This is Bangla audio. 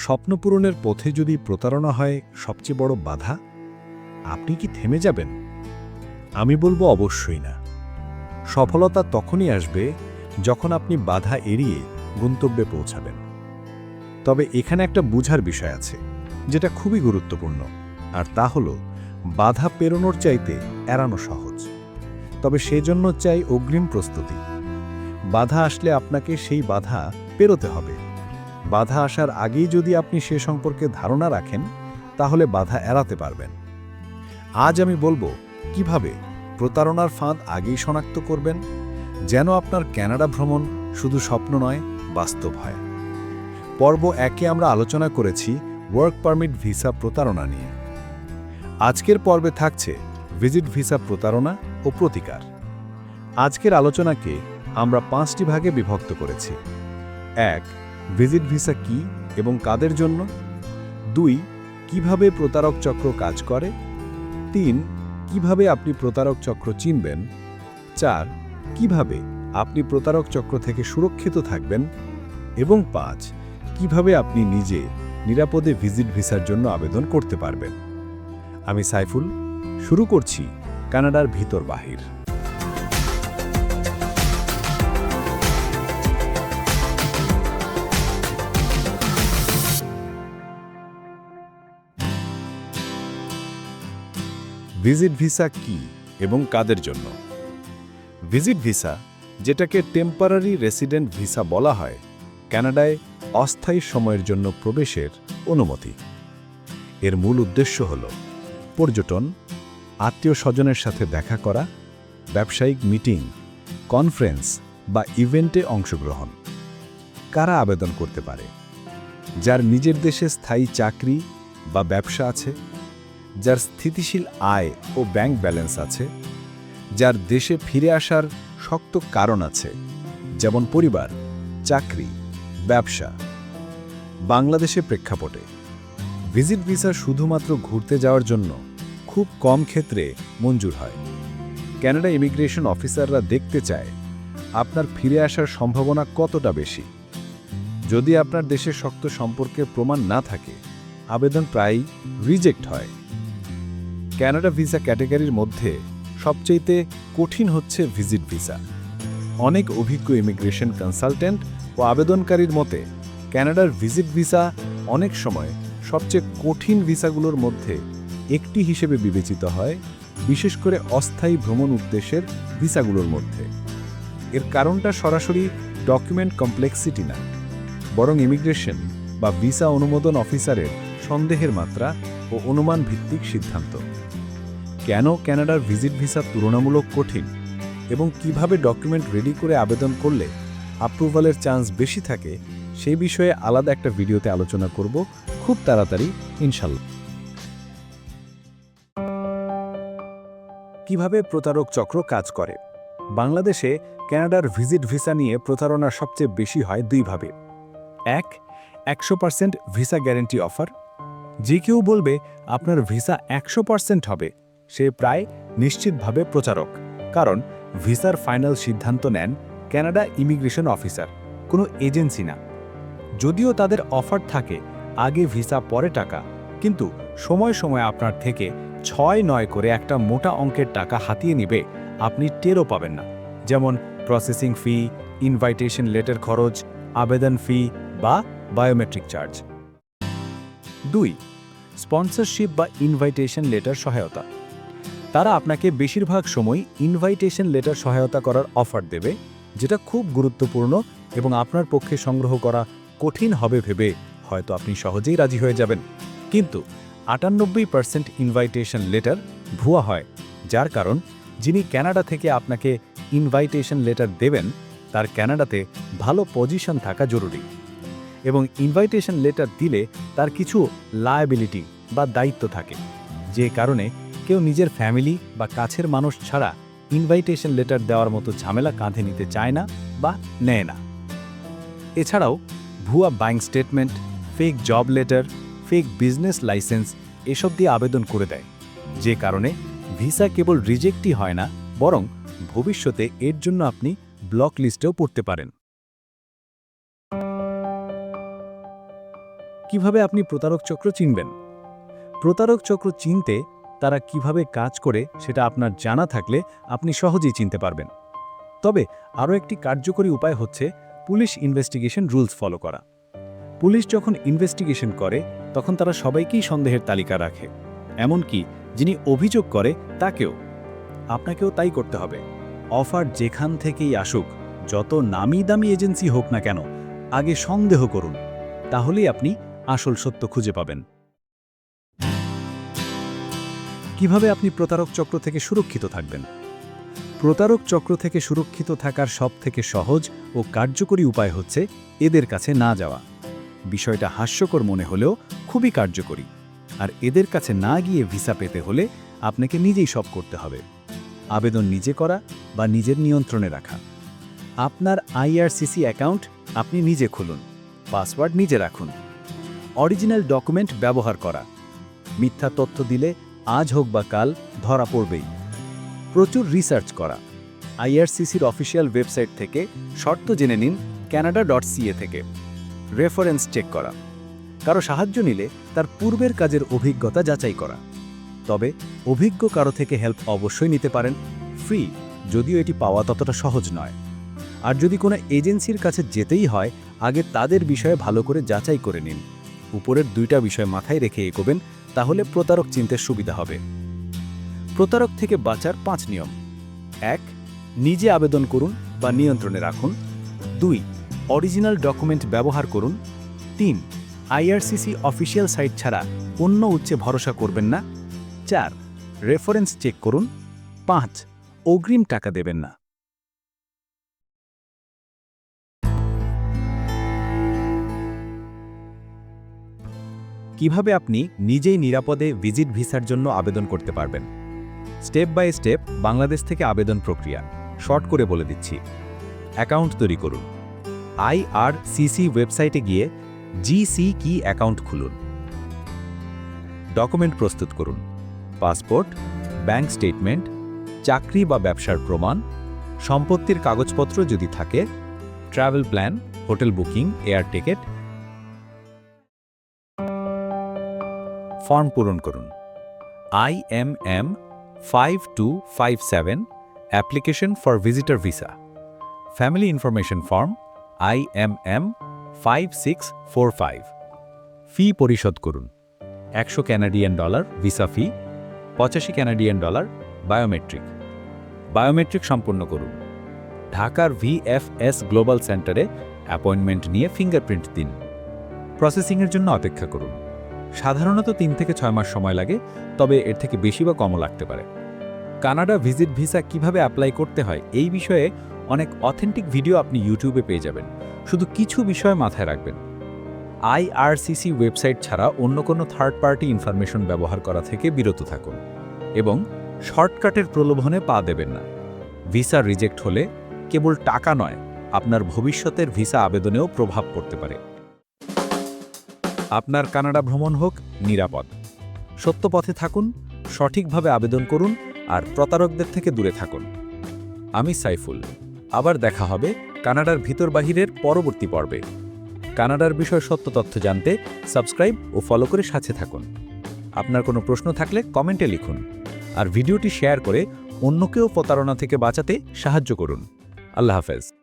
স্বপ্ন পূরণের পথে যদি প্রতারণা হয় সবচেয়ে বড় বাধা? আপনি কি থেমে যাবেন? আমি বলব অবশ্যই না। সফলতা তখনই আসবে যখন আপনি বাধা এড়িয়ে গন্তব্যে পৌঁছাবেন। তবে এখানে একটা বুঝার বিষয় আছে, যেটা খুবই গুরুত্বপূর্ণ, আর তা হল, বাধা পেরোনোর চাইতে এড়ানো সহজ। তবে সেজন্য চাই অগ্রিম প্রস্তুতি। বাধা আসলে আপনাকে সেই বাধা পেরোতে হবে। বাধা আসার আগেই যদি আপনি সে সম্পর্কে ধারণা রাখেন, তাহলে বাধা এড়াতে পারবেন। আজ আমি বলব, কীভাবে প্রতারণার ফাঁদ আগেই শনাক্ত করবেন, যেন আপনার কানাডা ভ্রমণ শুধু স্বপ্ন নয়, বাস্তব হয়। পর্ব একে আমরা আলোচনা করেছি ওয়ার্ক পারমিট ভিসা প্রতারণা নিয়ে। আজকের পর্বে থাকছে ভিজিট ভিসা প্রতারণা ও প্রতিকার। আজকের আলোচনাকে আমরা পাঁচটি ভাগে বিভক্ত করেছি। এক ভিজিট ভিসা কি এবং কাদের জন্য? দুই, কীভাবে প্রতারক চক্র কাজ করে? তিন, কীভাবে আপনি প্রতারক চক্র চিনবেন? চার, কীভাবে আপনি প্রতারক চক্র থেকে সুরক্ষিত থাকবেন? এবং পাঁচ, কীভাবে আপনি নিজে নিরাপদে ভিজিট ভিসার জন্য আবেদন করতে পারবেন? আমি সাইফুল, শুরু করছি কানাডার ভিতর বাহির। ভিজিট ভিসা কি এবং কাদের জন্য? ভিজিট ভিসা, যেটাকে টেম্পারারি রেসিডেন্ট ভিসা বলা হয়, কানাডায় অস্থায়ী সময়ের জন্য প্রবেশের অনুমতি। এর মূল উদ্দেশ্য হল পর্যটন, আত্মীয় স্বজনের সাথে দেখা করা, ব্যবসায়িক মিটিং, কনফারেন্স বা ইভেন্টে অংশগ্রহণ। কারা আবেদন করতে পারে? যার নিজের দেশে স্থায়ী চাকরি বা ব্যবসা আছে? যার স্থিতিশীল আয় ও ব্যাংক ব্যালেন্স আছে, যার দেশে ফিরে আসার শক্ত কারণ আছে, যেমন পরিবার, চাকরি, ব্যবসা। বাংলাদেশে প্রেক্ষাপটে, ভিজিট ভিসা শুধুমাত্র ঘুরতে যাওয়ার জন্য খুব কম ক্ষেত্রে মঞ্জুর হয়। ক্যানাডা ইমিগ্রেশন অফিসাররা দেখতে চায়, আপনার ফিরে আসার সম্ভাবনা কতটা বেশি। যদি আপনার দেশে শক্ত সম্পর্কের প্রমাণ না থাকে, আবেদন প্রায়ই রিজেক্ট হয়। ক্যানাডা ভিসা ক্যাটাগরির মধ্যে সবচেয়ে কঠিন হচ্ছে ভিজিট ভিসা অনেক অভিজ্ঞ ইমিগ্রেশন কনসালটেন্ট ও আবেদনকারীর মতে ক্যানাডার ভিজিট ভিসা অনেক সময় সবচেয়ে কঠিন ভিসাগুলোর মধ্যে একটি হিসেবে বিবেচিত হয়, বিশেষ করে অস্থায়ী ভ্রমণ উদ্দেশ্যের ভিসাগুলোর মধ্যে। এর কারণটা সরাসরি ডকুমেন্ট কমপ্লেক্সিটি না, বরং ইমিগ্রেশন বা ভিসা অনুমোদন অফিসারের সন্দেহের মাত্রা ও অনুমান ভিত্তিক সিদ্ধান্ত। কেন ক্যানাডার ভিজিট ভিসা তুলনামূলক কঠিন এবং কীভাবে ডকুমেন্ট রেডি করে আবেদন করলে অ্যাপ্রুভালের চান্স বেশি থাকে, সেই বিষয়ে আলাদা একটা ভিডিওতে আলোচনা করব খুব তাড়াতাড়ি ইনশাল্লাহ কীভাবে প্রতারক চক্র কাজ করে? বাংলাদেশে ক্যানাডার ভিজিট ভিসা নিয়ে প্রতারণা সবচেয়ে বেশি হয় দুইভাবে এক, একশো পার্সেন্ট ভিসা গ্যারেন্টি অফার যে কেউ বলবে আপনার ভিসা একশো পার্সেন্ট হবে, সে প্রায় নিশ্চিতভাবে প্রচারক। কারণ ভিসার ফাইনাল সিদ্ধান্ত নেন ক্যানাডা ইমিগ্রেশন অফিসার, কোনো এজেন্সি না। যদিও তাদের অফার থাকে আগে ভিসা, পরে টাকা, কিন্তু সময় সময় আপনার থেকে ছয় নয় করে একটা মোটা অঙ্কের টাকা হাতিয়ে নিবে আপনি টেরও পাবেন না। যেমন প্রসেসিং ফি, ইনভাইটেশন লেটার খরচ, আবেদন ফি বা বায়োমেট্রিক চার্জ। দুই স্পন্সরশিপ বা ইনভাইটেশন লেটার সহায়তা। তারা আপনাকে বেশিরভাগ সময় ইনভাইটেশন লেটার সহায়তা করার অফার দেবে, যেটা খুব গুরুত্বপূর্ণ এবং আপনার পক্ষে সংগ্রহ করা কঠিন হবে ভেবে হয়তো আপনি সহজেই রাজি হয়ে যাবেন। কিন্তু আটানব্বই পার্সেন্ট ইনভাইটেশন লেটার ভুয়া হয়, যার কারণ যিনি ক্যানাডা থেকে আপনাকে ইনভাইটেশন লেটার দেবেন, তার ক্যানাডাতে ভালো পজিশন থাকা জরুরি। এবং ইনভাইটেশন লেটার দিলে তার কিছু লায়াবিলিটি বা দায়িত্ব থাকে। যে কারণে কেউ নিজের ফ্যামিলি বা কাছের মানুষ ছাড়া ইনভাইটেশন লেটার দেওয়ার মতো ঝামেলা কাঁধে নিতে চায় না বা নেয় না। এছাড়াও ভুয়া bank statement fake job letter fake business licence এসব দিয়ে আবেদন করে দেয়। যে কারণে ভিসা কেবল রিজেক্টই হয় না, বরং ভবিষ্যতে এর জন্য আপনি ব্লক লিস্টেও পড়তে পারেন। কীভাবে আপনি প্রতারক চক্র চিনবেন? প্রতারক চক্র চিনতে তারা কীভাবে কাজ করে সেটা আপনার জানা থাকলে আপনি সহজেই চিনতে পারবেন। তবে আরও একটি কার্যকরী উপায় হচ্ছে পুলিশ ইনভেস্টিগেশন রুলস ফলো করা। পুলিশ যখন ইনভেস্টিগেশন করে, তখন তারা সবাইকেই সন্দেহের তালিকা রাখে। এমনকি যিনি অভিযোগ করে, তাকেও। আপনাকেও তাই করতে হবে। অফার যেখান থেকেই আসুক, যত নামি দামি এজেন্সি হোক না কেন, আগে সন্দেহ করুন। তাহলেই আপনি আসল সত্য খুঁজে পাবেন। কীভাবে আপনি প্রতারক চক্র থেকে সুরক্ষিত থাকবেন? প্রতারক চক্র থেকে সুরক্ষিত থাকার সবথেকে সহজ ও কার্যকরী উপায় হচ্ছে এদের কাছে না যাওয়া। বিষয়টা হাস্যকর মনে হলেও খুবই কার্যকরী। আর এদের কাছে না গিয়ে ভিসা পেতে হলে আপনাকে নিজেই সব করতে হবে। আবেদন নিজে করা বা নিজের নিয়ন্ত্রণে রাখা। আপনার আইআরসিসি অ্যাকাউন্ট আপনি নিজে খুলুন। পাসওয়ার্ড নিজে রাখুন। অরিজিনাল ডকুমেন্ট ব্যবহার করা। মিথ্যা তথ্য দিলে আজ হোক বা কাল ধরা পড়বেই। প্রচুর রিসার্চ করা। আইআরসিসির অফিসিয়াল ওয়েবসাইট থেকে শর্ত জেনে নিন ক্যানাডা ডট সিএ থেকে। রেফারেন্স চেক করা। কারও সাহায্য নিলে তার পূর্বের কাজের অভিজ্ঞতা যাচাই করা। তবে অভিজ্ঞ কারও থেকে হেল্প অবশ্যই নিতে পারেন। ফ্রি যদিও এটি পাওয়া ততটা সহজ নয়। আর যদি কোনো এজেন্সির কাছে যেতেই হয়, আগে তাদের বিষয়ে ভালো করে যাচাই করে নিন। উপরের দুইটা বিষয় মাথায় রেখে এগোবেন, তাহলে প্রতারক চিনতে সুবিধা হবে। প্রতারক থেকে বাঁচার পাঁচ নিয়ম। এক, নিজে আবেদন করুন বা নিয়ন্ত্রণে রাখুন। দুই, অরিজিনাল ডকুমেন্ট ব্যবহার করুন। তিন, আইআরসিসি অফিসিয়াল সাইট ছাড়া অন্য উচ্চে ভরসা করবেন না। চার, রেফারেন্স চেক করুন। পাঁচ, অগ্রিম টাকা দেবেন না। কীভাবে আপনি নিজেই নিরাপদে ভিজিট ভিসার জন্য আবেদন করতে পারবেন? স্টেপ বাই স্টেপ বাংলাদেশ থেকে আবেদন প্রক্রিয়া। শর্ট করে বলে দিচ্ছি। অ্যাকাউন্ট তৈরি করুন। আইআরসিসি ওয়েবসাইটে গিয়ে জিসি কি অ্যাকাউন্ট খুলুন। ডকুমেন্ট প্রস্তুত করুন। পাসপোর্ট, ব্যাংক স্টেটমেন্ট, চাকরি বা ব্যবসার প্রমাণ, সম্পত্তির কাগজপত্র যদি থাকে, travel plan, hotel booking, air ticket form পূরণ করুন। I M M five two five seven application for visitor visa family information form I M M five six four five fee পরিশোধ করুন। একশো ক্যানাডিয়ান ডলার ভিসা ফি পঁচাশি ক্যানাডিয়ান ডলার বায়োমেট্রিক বায়োমেট্রিক সম্পন্ন করুন। ঢাকার ভিএফএস গ্লোবাল সেন্টারে অ্যাপয়েন্টমেন্ট নিয়ে ফিঙ্গারপ্রিন্ট দিন। প্রসেসিংয়ের জন্য অপেক্ষা করুন। সাধারণত তিন থেকে ছয় মাস সময় লাগে, তবে এর থেকে বেশি বা কমও লাগতে পারে। কানাডা ভিজিট ভিসা কীভাবে অ্যাপ্লাই করতে হয়, এই বিষয়ে অনেক অথেন্টিক ভিডিও আপনি ইউটিউবে পেয়ে যাবেন। শুধু কিছু বিষয় মাথায় রাখবেন। আইআরসিসি ওয়েবসাইট ছাড়া অন্য কোনো থার্ড পার্টি ইনফরমেশন ব্যবহার করা থেকে বিরত থাকুন এবং শর্টকাটের প্রলোভনে পা দেবেন না। ভিসা রিজেক্ট হলে কেবল টাকা নয়, আপনার ভবিষ্যতের ভিসা আবেদনেও প্রভাব পড়তে পারে। আপনার কানাডা ভ্রমণ হোক, নিরাপদ। সত্য পথে থাকুন, সঠিকভাবে আবেদন করুন আর প্রতারকদের থেকে দূরে থাকুন। আমি সাইফুল। আবার দেখা হবে কানাডার ভিতর বাহিরের পরবর্তী পর্বে। কানাডার বিষয় সত্য তথ্য জানতে সাবস্ক্রাইব ও ফলো করে সাথে থাকুন। আপনার কোনো প্রশ্ন থাকলে কমেন্টে লিখুন আর ভিডিওটি শেয়ার করে অন্যকেও প্রতারণা থেকে বাঁচাতে সাহায্য করুন। আল্লাহ হাফেজ।